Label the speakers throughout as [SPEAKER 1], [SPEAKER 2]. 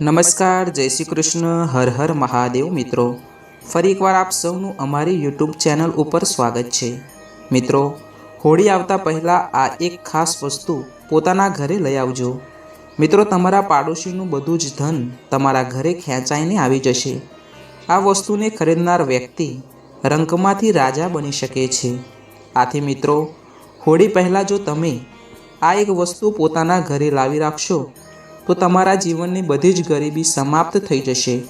[SPEAKER 1] નમસ્કાર, જય શ્રી કૃષ્ણ, હર હર મહાદેવ મિત્રો. ફરી એકવાર આપ સૌનું અમારી યુટ્યુબ ચેનલ ઉપર સ્વાગત છે. મિત્રો, હોળી આવતા પહેલાં આ એક ખાસ વસ્તુ પોતાના ઘરે લઈ આવજો. મિત્રો, તમારા પાડોશીનું બધું જ ધન તમારા ઘરે ખેંચાઈને આવી જશે. આ વસ્તુને ખરીદનાર વ્યક્તિ રંકમાંથી રાજા બની શકે છે. આથી મિત્રો, હોળી પહેલાં જો તમે આ એક વસ્તુ પોતાના ઘરે લાવી રાખશો તો તમારા જીવનની બધી જ ગરીબી સમાપ્ત થઈ જશે.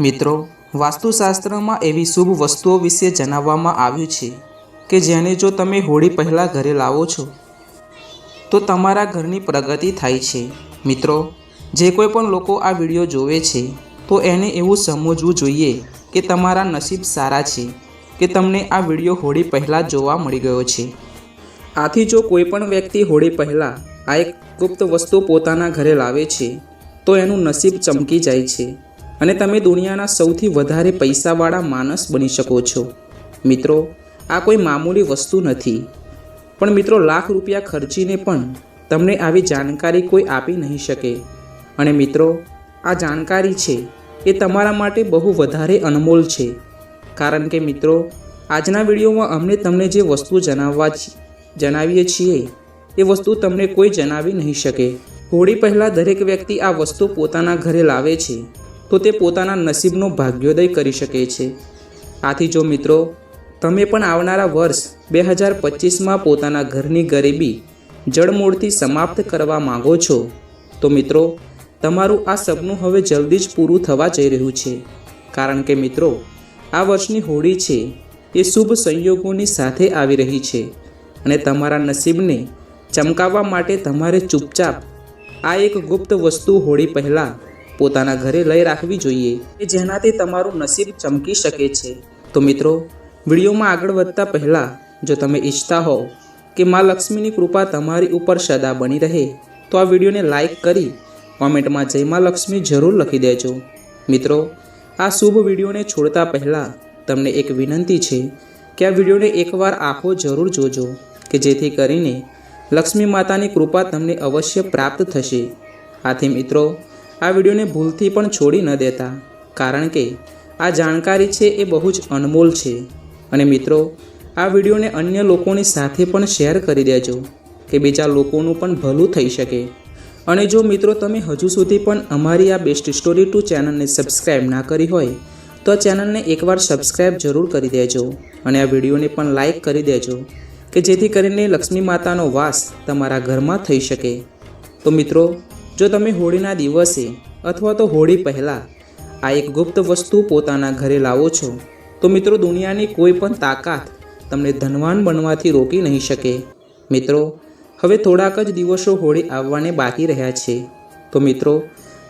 [SPEAKER 1] મિત્રો, વાસ્તુશાસ્ત્રમાં એવી શુભ વસ્તુઓ વિશે જણાવવામાં આવ્યું છે કે જેને જો તમે હોળી પહેલાં ઘરે લાવો છો, તો તમારા ઘરની પ્રગતિ થાય છે. મિત્રો, જે કોઈ પણ લોકો આ વીડિયો જોવે છે, તો એને એવું સમજવું જોઈએ કે તમારા નસીબ સારા છે કે તમને આ વીડિયો હોળી પહેલાં જોવા મળી ગયો છે. આથી જો કોઈ પણ વ્યક્તિ હોળી પહેલાં આ એક ગુપ્ત વસ્તુ પોતાના ઘરે લાવે છે, તો એનું નસીબ ચમકી જાય છે. અને તમે દુનિયાના સૌથી વધારે પૈસાવાળા માણસ બની શકો છો. મિત્રો, આ કોઈ મામૂલી વસ્તુ નથી. પણ મિત્રો, લાખ રૂપિયા ખર્ચીને પણ તમને આવી જાણકારી કોઈ આપી નહીં શકે. અને મિત્રો, આ જાણકારી છે એ તમારા માટે બહુ વધારે અનમોલ છે. કારણ કે મિત્રો, આજના વિડીયોમાં અમને તમને જે વસ્તુ જણાવવા જણાવીએ છીએ એ વસ્તુ તમને કોઈ જણાવી નહીં શકે. હોળી પહેલાં દરેક વ્યક્તિ આ વસ્તુ પોતાના ઘરે લાવે છે, તો તે પોતાના નસીબનો ભાગ્યોદય કરી શકે છે. આથી જો મિત્રો, તમે પણ આવનારા વર્ષ બે હજાર પચીસમાં પોતાના ઘરની ગરીબી જળમૂળથી સમાપ્ત કરવા માંગો છો, તો મિત્રો, તમારું આ સપનું હવે જલ્દી જ પૂરું થવા જઈ રહ્યું છે. કારણ કે મિત્રો, આ વર્ષની હોળી છે, એ શુભ સંયોગોની સાથે આવી રહી છે અને તમારા નસીબને ચમકાવવા માટે તમારે ચૂપચાપ આ એક ગુપ્ત વસ્તુ હોળી પહેલાં પોતાના ઘરે લઈ રાખવી જોઈએ કે જેનાથી તમારું નસીબ ચમકી શકે છે. તો મિત્રો, વિડીયોમાં આગળ વધતા પહેલાં જો તમે ઈચ્છતા હોવ કે મા લક્ષ્મીની કૃપા તમારી ઉપર સદા બની રહે, તો આ વિડીયોને લાઈક કરી કોમેન્ટમાં જય મા લક્ષ્મી જરૂર લખી દેજો. મિત્રો, આ શુભ વિડીયોને છોડતા પહેલાં તમને એક વિનંતી છે કે આ વિડીયોને એકવાર આખો જરૂર જોજો, કે જેથી કરીને લક્ષ્મી માતાની કૃપા તમને અવશ્ય પ્રાપ્ત થશે. આથી મિત્રો, આ વિડીયોને ભૂલથી પણ છોડી ન દેતા, કારણ કે આ જાણકારી છે એ બહુ જ અનમોલ છે. અને મિત્રો, આ વિડીયોને અન્ય લોકોની સાથે પણ શેર કરી દેજો, કે બીજા લોકોનું પણ ભલું થઈ શકે. અને જો મિત્રો તમે હજુ સુધી પણ અમારી આ બેસ્ટ સ્ટોરી ટુ ચેનલને સબસ્ક્રાઈબ ના કરી હોય, તો ચેનલને એકવાર સબસ્ક્રાઈબ જરૂર કરી દેજો અને આ વિડીયોને પણ લાઈક કરી દેજો. કે જેથી કરીને લક્ષ્મી માતાનો વાસ તમારા ઘરમાં થઈ શકે. તો મિત્રો, જો તમે હોળીના દિવસે અથવા તો હોળી પહેલાં આ એક ગુપ્ત વસ્તુ પોતાના ઘરે લાવો છો, તો મિત્રો દુનિયાની કોઈ પણ તાકાત તમને ધનવાન બનવાથી રોકી નહીં શકે. મિત્રો, હવે થોડાક જ દિવસો હોળી આવવાને બાકી રહ્યા છે. તો મિત્રો,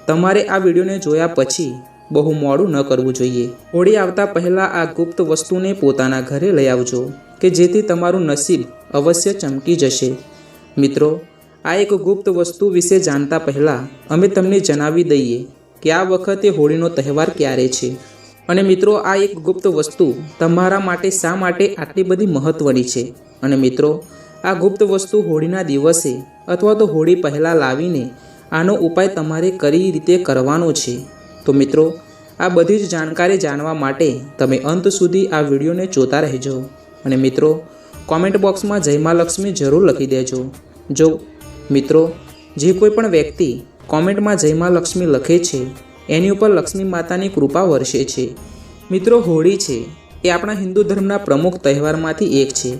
[SPEAKER 1] તમારે આ વિડીયોને જોયા પછી બહુ મોડું ન કરવું જોઈએ. હોળી આવતા પહેલાં આ ગુપ્ત વસ્તુને પોતાના ઘરે લઈ આવજો, કે જેથી તમારું નસીબ અવશ્ય ચમકી જશે. મિત્રો, આ એક ગુપ્ત વસ્તુ વિશે જાણતા પહેલાં અમે તમને જણાવી દઈએ કે આ વખતે હોળીનો તહેવાર ક્યારે છે. અને મિત્રો, આ એક ગુપ્ત વસ્તુ તમારા માટે શા માટે આટલી બધી મહત્ત્વની છે? અને મિત્રો, આ ગુપ્ત વસ્તુ હોળીના દિવસે અથવા તો હોળી પહેલાં લાવીને આનો ઉપાય તમારે કઈ રીતે કરવાનો છે? તો મિત્રો, આ બધી જ જાણકારી જાણવા માટે તમે અંત સુધી આ વિડીયોને જોતા રહેજો. અને મિત્રો, કોમેન્ટ બોક્સમાં જયમાલક્ષ્મી લક્ષ્મી જરૂર લખી દેજો. જો મિત્રો, જે કોઈ પણ વ્યક્તિ કોમેન્ટમાં જયમાલક્ષ્મી લક્ષ્મી લખે છે, એની ઉપર લક્ષ્મી માતાની કૃપા વરસે છે. મિત્રો, હોળી છે એ આપણા હિન્દુ ધર્મના પ્રમુખ તહેવારમાંથી એક છે,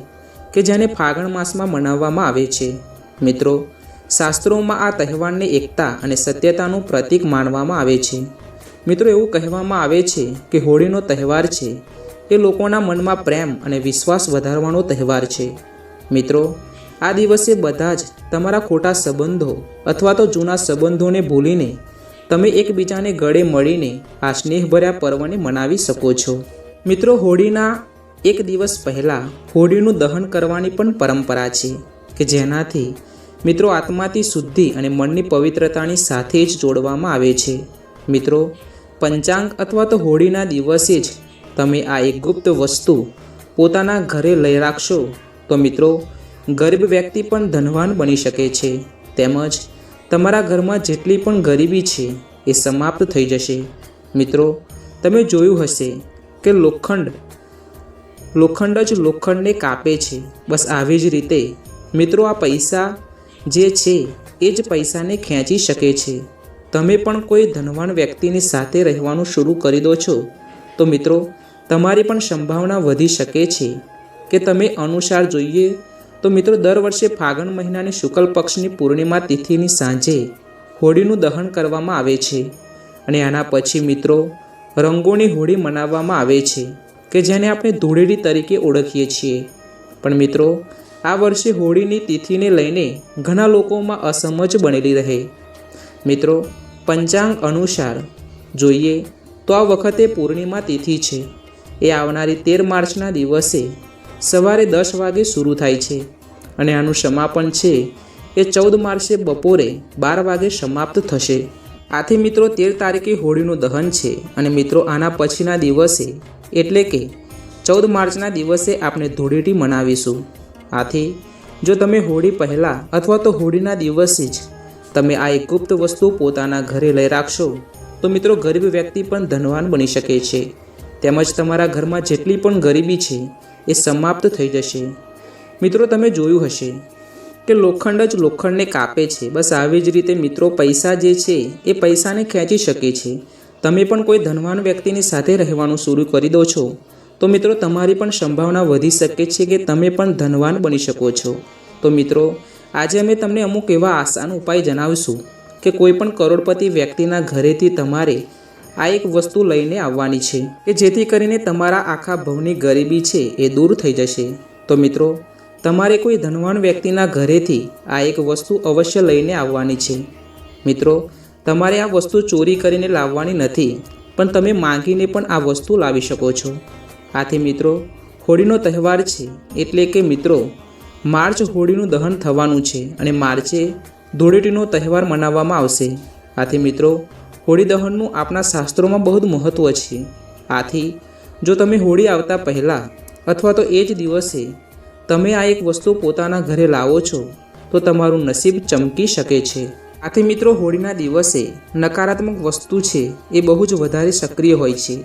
[SPEAKER 1] કે જેને ફાગણ માસમાં મનાવવામાં આવે છે. મિત્રો, શાસ્ત્રોમાં આ તહેવારને એકતા અને સત્યતાનું પ્રતીક માનવામાં આવે છે. મિત્રો એવું કહેવામાં આવે છે કે હોળીનો તહેવાર છે. એ લોકોના મનમાં પ્રેમ અને વિશ્વાસ વધારવાનો તહેવાર છે. મિત્રો, આ દિવસે બધા જ તમારા ખોટા સંબંધો અથવા તો જૂના સંબંધોને ભૂલીને તમે એકબીજાને ગળે મળીને આ સ્નેહભર્યા પર્વને મનાવી શકો છો. મિત્રો, હોળીના એક દિવસ પહેલાં હોળીનું દહન કરવાની પણ પરંપરા છે કે જેનાથી મિત્રો આત્માથી શુદ્ધિ અને મનની પવિત્રતાની સાથે જ જોડવામાં આવે છે. મિત્રો પંચાંગ અથવા તો હોળીના દિવસે જ તમે આ એક ગુપ્ત વસ્તુ પોતાના ઘરે લઈ રાખશો. તો મિત્રો, ગરીબ વ્યક્તિ પણ ધનવાન બની શકે છે. તેમજ તમારા ઘરમાં જેટલી પણ ગરીબી છે એ સમાપ્ત થઈ જશે. મિત્રો, તમે જોયું હશે કે લોખંડ લોખંડ જ લોખંડને કાપે છે. બસ આવી જ રીતે મિત્રો આ પૈસા જે છે એ જ પૈસાને ખેંચી શકે છે. તમે પણ કોઈ ધનવાન વ્યક્તિની સાથે રહેવાનું શરૂ કરી દો છો? તો મિત્રો, તમારી પણ સંભાવના વધી શકે છે કે તમે અનુસાર જોઈએ. તો મિત્રો, દર વર્ષે ફાગણ મહિનાની શુક્લ પક્ષની પૂર્ણિમા તિથિની સાંજે હોળીનું દહન કરવામાં આવે છે. અને આના પછી મિત્રો, રંગોની હોળી મનાવવામાં આવે છે, કે જેને આપણે ધૂળેટી તરીકે ઓળખીએ છીએ. પણ મિત્રો, આ વર્ષે હોળીની તિથિને લઈને ઘણા લોકોમાં અસમજ બનેલી રહે. મિત્રો પંચાંગ અનુસાર. જોઈએ, તો આ વખતે પૂર્ણિમા તિથિ છે. એ આવનારી તેર માર્ચના દિવસે સવારે દસ વાગે શરૂ થાય છે. અને આનું સમાપન છે એ ચૌદ માર્ચે બપોરે બાર વાગે સમાપ્ત થશે. આથી મિત્રો, તેર તારીખે હોળીનું દહન છે. અને મિત્રો, આના પછીના દિવસે એટલે કે ચૌદ માર્ચના દિવસે આપણે ધૂળેટી મનાવીશું. આથી, જો તમે હોળી પહેલાં અથવા તો હોળીના દિવસે જ તમે આ એક ગુપ્ત વસ્તુ પોતાના ઘરે લઈ રાખશો. તો મિત્રો, ગરીબ વ્યક્તિ પણ ધનવાન બની શકે છે. તેમજ તમારા ઘરમાં જેટલી પણ ગરીબી છે, એ સમાપ્ત થઈ જશે. મિત્રો, તમે જોયું હશે કે લોખંડ જ લોખંડને કાપે છે. બસ આવી જ રીતે મિત્રો, પૈસા જે છે, એ પૈસાને ખેંચી શકે છે. તમે પણ કોઈ ધનવાન વ્યક્તિની સાથે રહેવાનું શરૂ કરી દો છો. તો મિત્રો, તમારી પણ સંભાવના વધી શકે છે કે તમે પણ ધનવાન બની શકો છો. તો મિત્રો આજે અમે તમને અમુક એવા આસાન ઉપાય જણાવીશું કે કોઈ પણ કરોડપતિ વ્યક્તિના ઘરેથી તમારે આ એક વસ્તુ લઈને આવવાની છે કે જેથી કરીને તમારા આખા ભવની ગરીબી છે એ દૂર થઈ જશે. તો મિત્રો, તમારે કોઈ ધનવાન વ્યક્તિના ઘરેથી આ એક વસ્તુ અવશ્ય લઈને આવવાની છે. મિત્રો, તમારે આ વસ્તુ ચોરી કરીને લાવવાની નથી, પણ તમે માંગીને પણ આ વસ્તુ લાવી શકો છો. આથી મિત્રો, હોળીનો તહેવાર છે એટલે કે મિત્રો માર્ચ હોળીનું દહન થવાનું છે અને માર્ચે ધૂળેટીનો તહેવાર મનાવવામાં આવશે. આથી મિત્રો, હોળી દહનનું આપણા શાસ્ત્રોમાં બહુ જ મહત્ત્વ છે. આથી, જો તમે હોળી આવતા પહેલાં અથવા તો એ જ દિવસે તમે આ એક વસ્તુ પોતાના ઘરે લાવો છો, તો તમારું નસીબ ચમકી શકે છે. આથી મિત્રો, હોળીના દિવસે નકારાત્મક વસ્તુ છે એ બહુ જ વધારે સક્રિય હોય છે.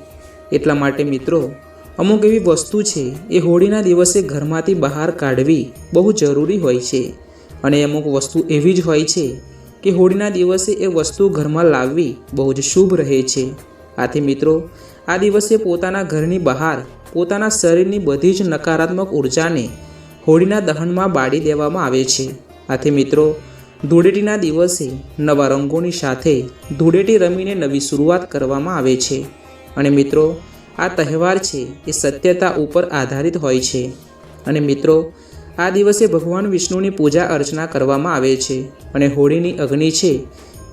[SPEAKER 1] એટલા માટે મિત્રો અમુક એવી વસ્તુ છે, એ હોળીના દિવસે ઘરમાંથી બહાર કાઢવી બહુ જરૂરી હોય છે. અને અમુક વસ્તુ એવી જ હોય છે કે હોળીના દિવસે એ વસ્તુ ઘરમાં લાવવી બહુ જ શુભ રહે છે. આથી મિત્રો, આ દિવસે પોતાના ઘરની બહાર, પોતાના શરીરની બધી જ નકારાત્મક ઉર્જાને હોળીના દહનમાં બાળી દેવામાં આવે છે. આથી મિત્રો, ધૂળેટીના દિવસે નવા રંગોની સાથે ધૂળેટી રમીને નવી શરૂઆત કરવામાં આવે છે. અને મિત્રો આ તહેવાર છે એ સત્યતા ઉપર આધારિત હોય છે. અને મિત્રો, આ દિવસે ભગવાન વિષ્ણુની પૂજા અર્ચના કરવામાં આવે છે અને હોળીની અગ્નિ છે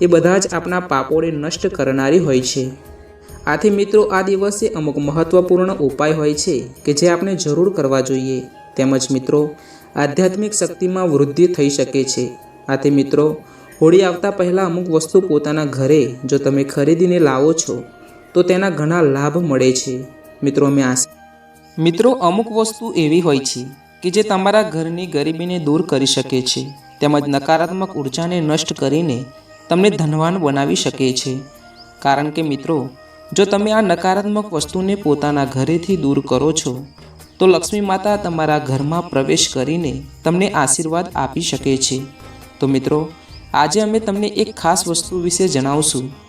[SPEAKER 1] એ બધા જ આપણા પાપોને નષ્ટ કરનારી હોય છે. આથી મિત્રો, આ દિવસે અમુક મહત્ત્વપૂર્ણ ઉપાય હોય છે કે જે આપણે જરૂર કરવા જોઈએ. તેમજ મિત્રો, આધ્યાત્મિક શક્તિમાં વૃદ્ધિ થઈ શકે છે. આથી મિત્રો, હોળી આવતા પહેલાં અમુક વસ્તુ પોતાના ઘરે જો તમે ખરીદીને લાવો છો તો તેના ઘણા લાભ મળે છે. મિત્રો મેં આશા મિત્રો, અમુક વસ્તુ એવી હોય છે કે જે તમારા ઘરની ગરીબીને દૂર કરી શકે છે, તેમજ નકારાત્મક ઉર્જાને નષ્ટ કરીને તમને ધનવાન બનાવી શકે છે. કારણ કે, મિત્રો, જો તમે આ નકારાત્મક વસ્તુને પોતાના ઘરેથી દૂર કરો છો, તો લક્ષ્મી માતા તમારા ઘરમાં પ્રવેશ કરીને તમને આશીર્વાદ આપી શકે છે. તો મિત્રો, આજે અમે તમને એક ખાસ વસ્તુ વિશે જણાવશું.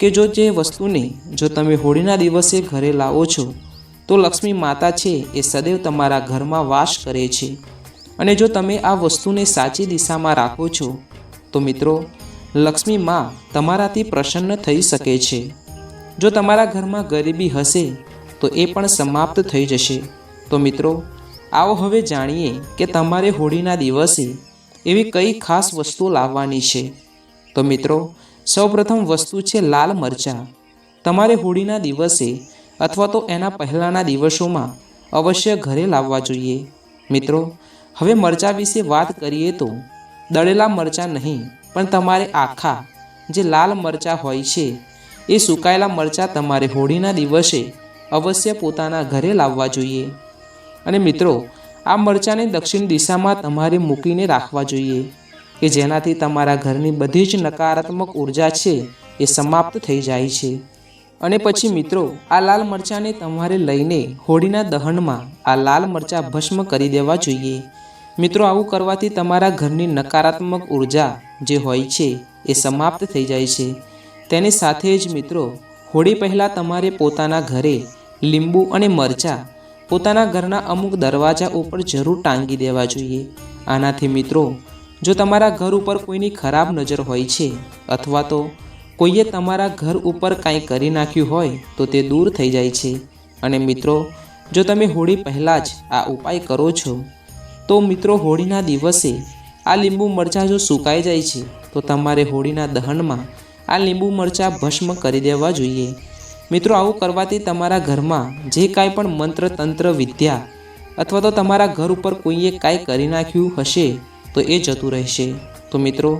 [SPEAKER 1] કે જો જે વસ્તુને જો તમે હોળીના દિવસે ઘરે લાવો છો, તો લક્ષ્મી માતા છે એ સદૈવ તમારા ઘરમાં વાસ કરે છે. અને જો તમે આ વસ્તુને સાચી દિશામાં રાખો છો, તો મિત્રો, લક્ષ્મી માં તમારાથી પ્રસન્ન થઈ શકે છે. જો તમારા ઘરમાં ગરીબી હશે, તો એ પણ સમાપ્ત થઈ જશે. તો મિત્રો, આવો હવે જાણીએ કે તમારે હોળીના દિવસે એવી કઈ ખાસ વસ્તુ લાવવાની છે. તો મિત્રો સૌપ્રથમ વસ્તુ છે લાલ મરચાં. તમારે હોળીના દિવસે અથવા તો એના પહેલાંના દિવસોમાં અવશ્ય ઘરે લાવવા જોઈએ. મિત્રો, હવે મરચાં વિશે વાત કરીએ તો દળેલા મરચાં નહીં, પણ તમારે આખા જે લાલ મરચાં હોય છે, એ સુકાયેલા મરચાં તમારે હોળીના દિવસે અવશ્ય પોતાના ઘરે લાવવા જોઈએ. અને મિત્રો, આ મરચાંને દક્ષિણ દિશામાં તમારે મૂકીને રાખવા જોઈએ. કે જેનાથી તમારા ઘરની બધી જ નકારાત્મક ઊર્જા છે એ સમાપ્ત થઈ જાય છે. અને પછી મિત્રો, આ લાલ મરચાંને તમારે લઈને હોળીના દહનમાં આ લાલ મરચાં ભસ્મ કરી દેવા જોઈએ. મિત્રો, આવું કરવાથી તમારા ઘરની નકારાત્મક ઊર્જા જે હોય છે એ સમાપ્ત થઈ જાય છે. તેની સાથે જ મિત્રો, હોળી પહેલાં તમારે પોતાના ઘરે લીંબુ અને મરચાં પોતાના ઘરના અમુક દરવાજા ઉપર જરૂર ટાંગી દેવા જોઈએ. આનાથી મિત્રો જો તમારા ઘર ઉપર કોઈની ખરાબ નજર હોય છે, અથવા તો કોઈએ તમારા ઘર ઉપર કાંઈ કરી નાખ્યું હોય, તો તે દૂર થઈ જાય છે. અને મિત્રો, જો તમે હોળી પહેલાં જ આ ઉપાય કરો છો, તો મિત્રો હોળીના દિવસે આ લીંબુ મરચાં જો સુકાઈ જાય છે, તો તમારે હોળીના દહનમાં આ લીંબુ મરચાં ભસ્મ કરી દેવા જોઈએ. મિત્રો, આવું કરવાથી તમારા ઘરમાં જે કાંઈ પણ મંત્ર તંત્ર વિદ્યા, અથવા તો તમારા ઘર ઉપર કોઈએ કાંઈ કરી નાખ્યું હશે તો એ જતું રહેશે. તો મિત્રો,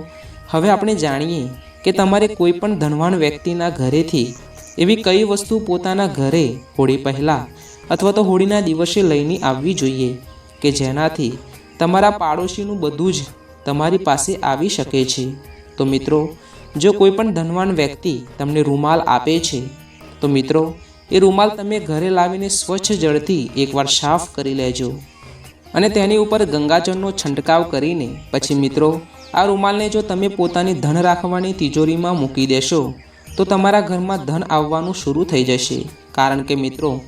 [SPEAKER 1] હવે આપણે જાણીએ કે તમારે કોઈ પણ ધનવાન વ્યક્તિના ઘરેથી એવી કઈ વસ્તુ પોતાના ઘરે હોળી પહેલાં અથવા તો હોળીના દિવસે લઈને આવવી જોઈએ કે જેનાથી તમારા પાડોશીનું બધું જ તમારી પાસે આવી શકે છે. તો મિત્રો, જો કોઈ પણ ધનવાન વ્યક્તિ તમને રૂમાલ આપે છે, તો મિત્રો, એ રૂમાલ તમે ઘરે લાવીને સ્વચ્છ જળથી એકવાર સાફ કરી લેજો. અને તેની ઉપર ગંગાજળનો છંટકાવ કરીને પછી મિત્રો, આ રૂમાલને જો તમે પોતાની ધન રાખવાની તિજોરીમાં મૂકી દેશો, તો તમારા ઘરમાં ધન આવવાનું શરૂ થઈ જશે. કારણ કે મિત્રો,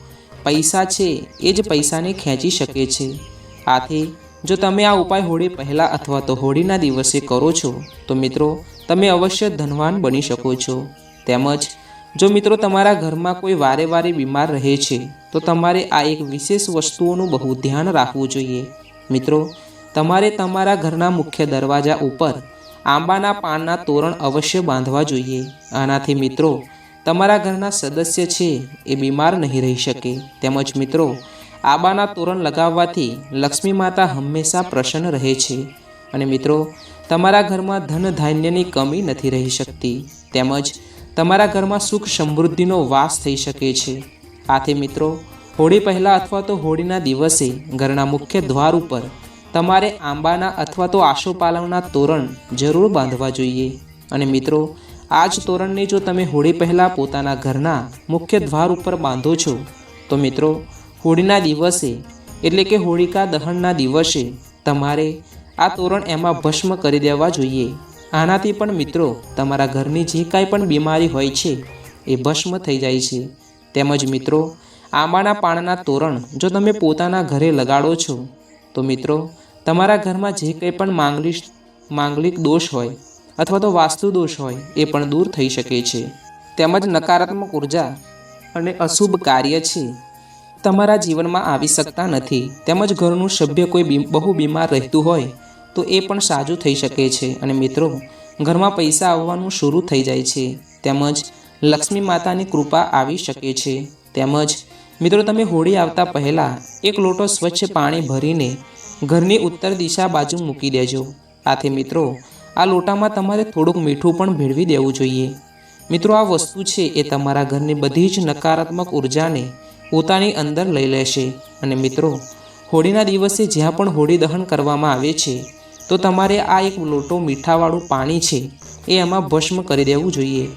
[SPEAKER 1] પૈસા છે એ જ પૈસાને ખેંચી શકે છે. આથી, જો તમે આ ઉપાય હોળી પહેલાં અથવા તો હોળીના દિવસે કરો છો, તો મિત્રો, તમે અવશ્ય ધનવાન બની શકો છો. તેમજ જો મિત્રો તમારા ઘરમાં કોઈ વારે વારે બીમાર રહે છે, તો તમારે આ એક વિશેષ વસ્તુઓનું બહુ ધ્યાન રાખવું જોઈએ. મિત્રો, તમારે તમારા ઘરના મુખ્ય દરવાજા ઉપર આંબાના પાનના તોરણ અવશ્ય બાંધવા જોઈએ. આનાથી મિત્રો, તમારા ઘરના સદસ્ય છે એ બીમાર નહીં રહી શકે. તેમજ મિત્રો, આંબાના તોરણ લગાવવાથી લક્ષ્મી માતા હંમેશા પ્રસન્ન રહે છે. અને મિત્રો, તમારા ઘરમાં ધન ધાન્યની કમી નથી રહી શકતી. તેમજ તમારા ઘરમાં સુખ સમૃદ્ધિનો વાસ થઈ શકે છે. આથી મિત્રો, હોળી પહેલાં અથવા તો હોળીના દિવસે ઘરના મુખ્ય દ્વાર ઉપર તમારે આંબાના અથવા તો આશોપાલવના તોરણ જરૂર બાંધવા જોઈએ. અને મિત્રો આ જ તોરણને જો તમે હોળી પહેલાં પોતાના ઘરના મુખ્ય દ્વાર ઉપર બાંધો છો, તો મિત્રો, હોળીના દિવસે એટલે કે હોળિકા દહનના દિવસે તમારે આ તોરણ એમાં ભસ્મ કરી દેવા જોઈએ. આનાથી પણ મિત્રો, તમારા ઘરની જે કાંઈ પણ બીમારી હોય છે, એ ભસ્મ થઈ જાય છે. તેમજ મિત્રો, આંબાના પાનના તોરણ જો તમે પોતાના ઘરે લગાડો છો, તો મિત્રો, તમારા ઘરમાં જે કંઈ પણ માંગલિક માંગલિક દોષ હોય, અથવા તો વાસ્તુ દોષ હોય, એ પણ દૂર થઈ શકે છે. તેમજ નકારાત્મક ઊર્જા અને અશુભ કાર્ય છે, તમારા જીવનમાં આવી શકતા નથી. તેમજ ઘરનું સભ્ય કોઈ બહુ બીમાર રહેતું હોય તો એ પણ સાજું થઈ શકે છે. અને મિત્રો, ઘરમાં પૈસા આવવાનું શરૂ થઈ જાય છે. તેમજ લક્ષ્મી માતાની કૃપા આવી શકે છે. તેમજ, મિત્રો, તમે હોળી આવતા પહેલાં એક લોટો સ્વચ્છ પાણી ભરીને ઘરની ઉત્તર દિશા બાજુ મૂકી દેજો. આથી, મિત્રો, આ લોટામાં તમારે થોડુંક મીઠું પણ ભેળવી દેવું જોઈએ. મિત્રો, આ વસ્તુ છે એ તમારા ઘરની બધી જ નકારાત્મક ઉર્જાને પોતાની અંદર લઈ લેશે. અને મિત્રો, હોળીના દિવસે જ્યાં પણ હોળી દહન કરવામાં આવે છે તો તમારે આ એક લોટો મીઠાવાળું પાણી છે, એ એમાં ભસ્મ કરી દેવું જોઈએ.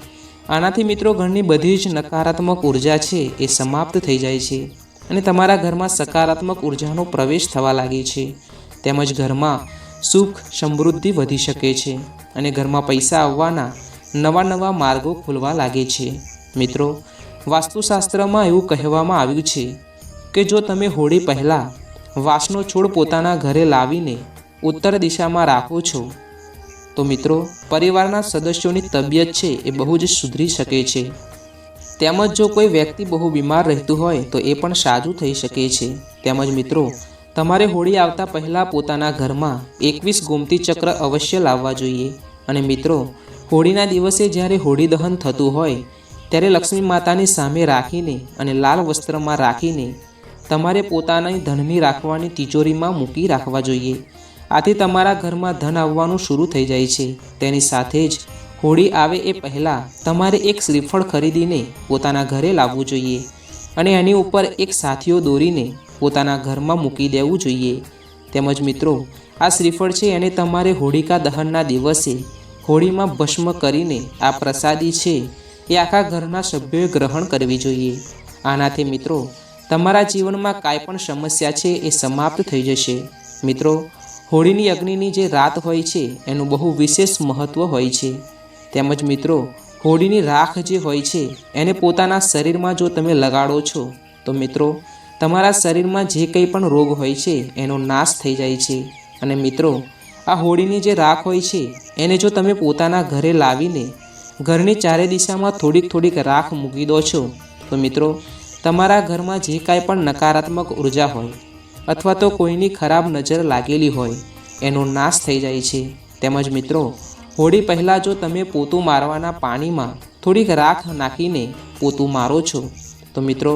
[SPEAKER 1] આનાથી મિત્રો ઘરની બધી જ નકારાત્મક ઊર્જા છે, એ સમાપ્ત થઈ જાય છે. અને તમારા ઘરમાં સકારાત્મક ઉર્જાનો પ્રવેશ થવા લાગે છે. તેમજ ઘરમાં સુખ, સમૃદ્ધિ વધી શકે છે. અને ઘરમાં પૈસા આવવાના નવા નવા માર્ગો ખુલવા લાગે છે. મિત્રો, વાસ્તુશાસ્ત્રમાં એવું કહેવામાં આવ્યું છે કે જો તમે હોળી પહેલાં વાંસનો છોડ પોતાના ઘરે લાવીને ઉત્તર દિશામાં રાખો છો. તો મિત્રો, પરિવારના સદસ્યોની તબિયત છે એ બહુ જ સુધરી શકે છે. તેમજ જો કોઈ વ્યક્તિ બહુ બીમાર રહેતું હોય, તો એ પણ સાજું થઈ શકે છે. તેમજ મિત્રો, તમારે હોળી આવતા પહેલાં પોતાના ઘરમાં એકવીસ ગોમતી ચક્ર અવશ્ય લાવવા જોઈએ. અને મિત્રો, હોળીના દિવસે જ્યારે હોળી દહન થતું હોય, ત્યારે લક્ષ્મી માતાની સામે રાખીને અને લાલ વસ્ત્રમાં રાખીને તમારે પોતાની ધનની રાખવાની તિજોરીમાં મૂકી રાખવા જોઈએ. આથી તમારા ઘરમાં ધન આવવાનું શરૂ થઈ જાય છે. તેની સાથે જ હોળી આવે એ પહેલાં તમારે એક શ્રીફળ ખરીદીને પોતાના ઘરે લાવવું જોઈએ અને એની ઉપર એક સાથીઓ દોરીને પોતાના ઘરમાં મૂકી દેવું જોઈએ. તેમજ મિત્રો, આ શ્રીફળ છે એને તમારે હોળિકા દહનના દિવસે હોળીમાં ભસ્મ કરીને આ પ્રસાદી છે એ આખા ઘરના સભ્યોએ ગ્રહણ કરવી જોઈએ. આનાથી મિત્રો, તમારા જીવનમાં કાંઈ પણ સમસ્યા છે એ સમાપ્ત થઈ જશે. મિત્રો હોળીની અગ્નિની જે રાત હોય છે, એનું બહુ વિશેષ મહત્ત્વ હોય છે. તેમજ મિત્રો, હોળીની રાખ જે હોય છે, એને પોતાના શરીરમાં જો તમે લગાડો છો, તો મિત્રો, તમારા શરીરમાં જે કંઈ પણ રોગ હોય છે, એનો નાશ થઈ જાય છે. અને મિત્રો, આ હોળીની જે રાખ હોય છે, એને જો તમે પોતાના ઘરે લાવીને, ઘરની ચારે દિશામાં થોડીક થોડીક રાખ મૂકી દો છો, તો મિત્રો, તમારા ઘરમાં જે કાંઈ પણ નકારાત્મક ઊર્જા હોય અથવા તો કોઈની ખરાબ નજર લાગેલી હોય, એનો નાશ થઈ જાય છે. તેમજ મિત્રો, હોળી પહેલાં જો તમે પોતું મારવાના પાણીમાં થોડીક રાખ નાખીને પોતું મારો છો, તો મિત્રો,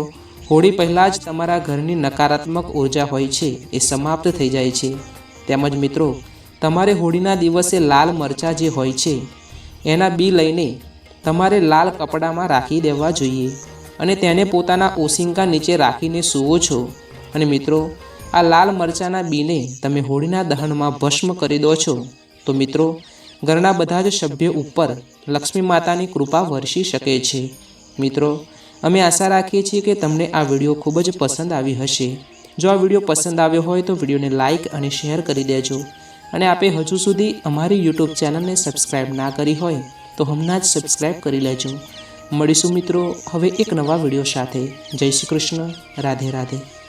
[SPEAKER 1] હોળી પહેલાં જ તમારા ઘરની નકારાત્મક ઊર્જા હોય છે, એ સમાપ્ત થઈ જાય છે. તેમજ મિત્રો, તમારે હોળીના દિવસે લાલ મરચાં જે હોય છે, એના બી લઈને તમારે લાલ કપડામાં રાખી દેવા જોઈએ. અને તેને પોતાના ઓશિંકા નીચે રાખીને સૂવો છો. અને મિત્રો આ લાલ મરચાંના બીને તમે હોળીના દહનમાં ભસ્મ કરી દો છો. તો મિત્રો, ઘરના બધા જ સભ્યો ઉપર લક્ષ્મી માતાની કૃપા વરસી શકે છે. મિત્રો, અમે આશા રાખીએ છીએ કે તમને આ વીડિયો ખૂબ જ પસંદ આવી હશે. જો આ વીડિયો પસંદ આવ્યો હોય તો વિડીયોને લાઇક અને શેર કરી દેજો. અને આપે હજુ સુધી અમારી યુટ્યુબ ચેનલને સબસ્ક્રાઈબ ના કરી હોય તો હમણાં જ સબસ્ક્રાઈબ કરી લેજો. મળીશું મિત્રો, હવે એક નવા વીડિયો સાથે. જય શ્રી કૃષ્ણ. રાધે રાધે.